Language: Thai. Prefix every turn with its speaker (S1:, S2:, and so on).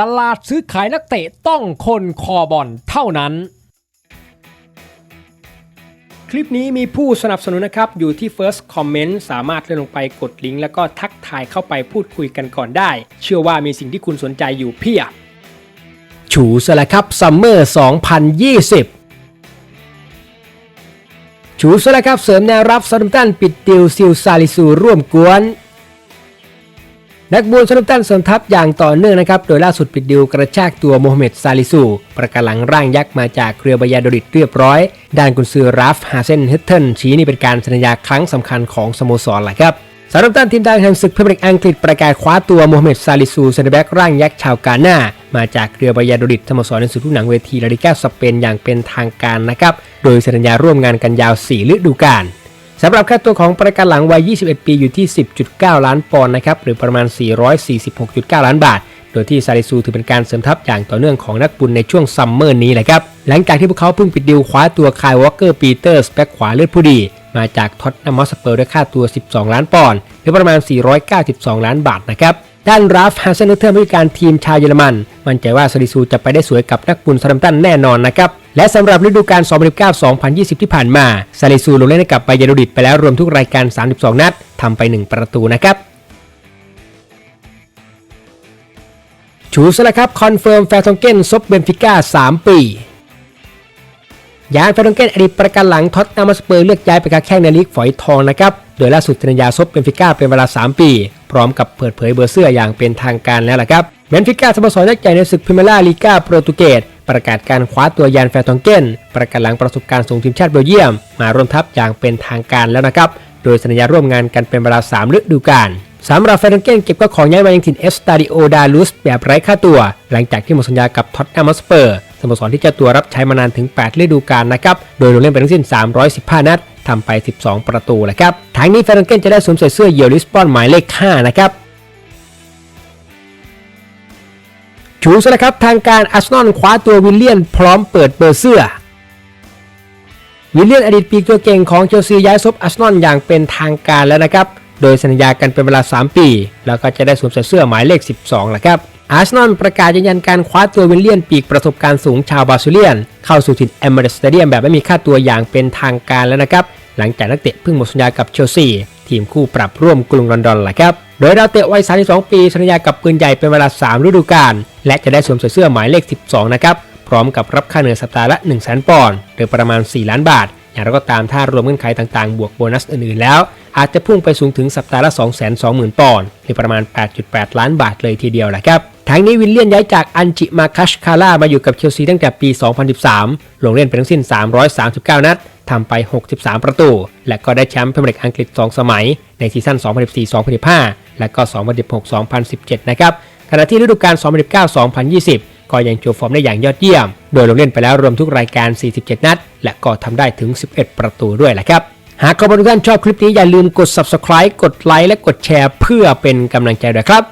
S1: ตลาดซื้อขายนักเตะต้องคนคอบอลเท่านั้น คลิปนี้มีผู้สนับสนุนนะครับ อยู่ที่ First Comment สามารถเลื่อนลงไปกดลิงก์แล้วก็ทักทายเข้าไปพูดคุยกันก่อนได้ เชื่อว่ามีสิ่งที่คุณสนใจอยู่เพียบฉูสละครับซัมเมอร์ 2020 ฉูสละครับเสริมแนวรับซาดัมตันปิดติวซิลซาลิซูร่วมกวน นักบุญซาดัมตันสริมทัพอย่างต่อเนื่องนะครับ โดยล่าสุดปิดดิวกระชากตัวโมฮัมเหม็ดซาลิซู ประกาศหลังร่างยักษ์มาจากเรือบายาโดริดเรียบร้อย ด้านกุนซือราฟฮาเซนเฮตเทิลชี้นี่เป็นการสัญญาครั้งสำคัญของสโมสรแหละครับซาดัมตันทีมดังแห่งศึกพรีเมียร์ลีกอังกฤษประกาศคว้าตัวโมฮัมเหม็ดซาลิซูเซนเตอร์แบ็กร่างยักษ์ชาวกาหน้า มาจากเรือบายาโดริดสโมสรในสุดลูกหนังเวทีลาลิก้าสเปนอย่างเป็นทางการนะครับ โดยสัญญาร่วมงานกันยาว 4 ฤดูกาล สำหรับค่าตัวของประกันหลังวัย 21 ปีอยู่ที่ 10.9 ล้านปอนด์นะครับหรือประมาณ 446.9 ล้านบาท โดยที่ซาริซูถือเป็นการเสริมทัพอย่างต่อเนื่องของนักบุญในช่วงซัมเมอร์นี้แหละครับ หลังจากที่พวกเขาเพิ่งปิดดิวคว้าตัวคายวอลเกอร์ปีเตอร์สแบ็กขวาเลือดผู้ดี มาจากท็อตแนมมอสเปอร์ด้วยค่าตัว 12 ล้านปอนด์หรือประมาณ 492 ล้านบาทนะครับด้านราฟฮันเซนเทอร์ผู้การทีมชาวเยอรมัน มั่นใจว่าซาริซูจะไปได้สวยกับนักบุญซาดัมตันแน่นอนนะครับ และสำหรับฤดูกาล 2019-2020 ที่ผ่านมาซาริซูลงเล่นกับไบเยรูดิดไปแล้วรวมทุกรายการ 32 นัดทำไป 1 ประตูนะครับชูสละครับคอนเฟิร์มแฟร์ทองเกนซบเบนฟิก้า 3 ปียานแฟร์ทองเกนอดีตประกันหลังท็อตนามสเปอร์เลือกย้ายไปค้าแข่งในลีกฝอยทองนะครับ โดยล่าสุดสัญญาซบเบนฟิก้าเป็นเวลา 3 ปี พร้อมกับเปิดเผยเบอร์เสื้ออย่างเป็นทางการแล้วล่ะครับเบนฟิก้าสโมสรยักษ์ใหญ่ในศึกพรีเมียร์ลีกาโปรตุเกส ประกาศการคว้าตัวยานแฟร์ทองเกนประกันหลังประสบการณ์สูงทีมชาติเบลเยียม มาร่วมทัพอย่างเป็นทางการแล้วนะครับ โดยสัญญาร่วมงานกันเป็นเวลา3ฤดูกาลสำหรับแฟนเกนเก็บก็ของย้ายมายังถิ่นเอสตาดิโอดาลุสแบบไร้ค่าตัว หลังจากที่หมดสัญญากับท็อตแนมสเปอร์สโมสรที่เจ้าตัวรับใช้มานานถึง 8 ฤดูกาลนะครับ โดยลงเล่นไปทั้งสิ้น 315 นัดทำไป 12 ประตูแหละครับ ทางนี้แฟนเกนจะได้สวมใส่เสื้อเยียวลิสบอนหมายเลข 5 นะครับ ชูสนะครับทางการอาร์เซนอลคว้าตัววิลเลียนพร้อมเปิดเบอร์เสื้อ วิลเลียนอดีตปีกตัวเก่งของเชลซีย้ายซบอาร์เซนอลอย่างเป็นทางการแล้วนะครับ โดยสัญญากันเป็นเวลา 3 ปี แล้วก็จะได้สวมใส่เสื้อหมายเลข 12แหละครับอาร์เซนอลประกาศยืนยันการคว้าตัววิลเลียนปีกประสบการณ์สูงชาวบราซิเลียน เข้าสู่ถิ่นเอเมเรสสเตเดียมแบบไม่มีค่าตัวอย่างเป็นทางการแล้วนะครับ หลังจากนักเตะเพิ่งหมดสัญญากับเชลซีทีมคู่ปรับร่วมกรุงลอนดอนแหละครับ โดยดาวเตะวัย 32 ปีสัญญากับปืนใหญ่เป็นเวลา 3 ฤดูกาล และจะได้สวมใส่เสื้อหมายเลข 12 นะครับ พร้อมกับรับค่าเหนื่อยสัปดาห์ละ 1 0 0 0 0 0 ปอนด์หรือประมาณ 4 ล้านบาท อย่างไรก็ตามถ้ารวมเงื่อนไขต่างๆ บวกโบนัสอื่นๆแล้ว อาจจะพุ่งไปสูงถึงสัปดาห์ละ 220,000 ปอนด์หรือประมาณ 8.8 ล้านบาทเลยทีเดียวแหละครับทั้งนี้วิลเลียนย้ายจากอันจิมาคัชคาร่ามาอยู่กับเชลซีตั้งแต่ปี 2013 ลงเล่นไปทั้งสิ้น 339 นัดทำไป 63 ประตู และก็ได้แชมป์พรีเมียร์ลีกอังกฤษ 2 สมัย ในซีซั่น 2014-2015 และก็ 2016-2017 นะครับขณะที่ฤดูกาล2019-2020 ก็ยังโชว์ฟอร์มได้อย่างยอดเยี่ยม โดยลงเล่นไปแล้วรวมทุกรายการ 47 นัด และก็ทำได้ถึง 11 ประตูด้วยแหละครับหากทุกท่านชอบคลิปนี้อย่าลืมกด subscribe กดไลค์และกดแชร์เพื่อเป็นกำลังใจด้วยครับ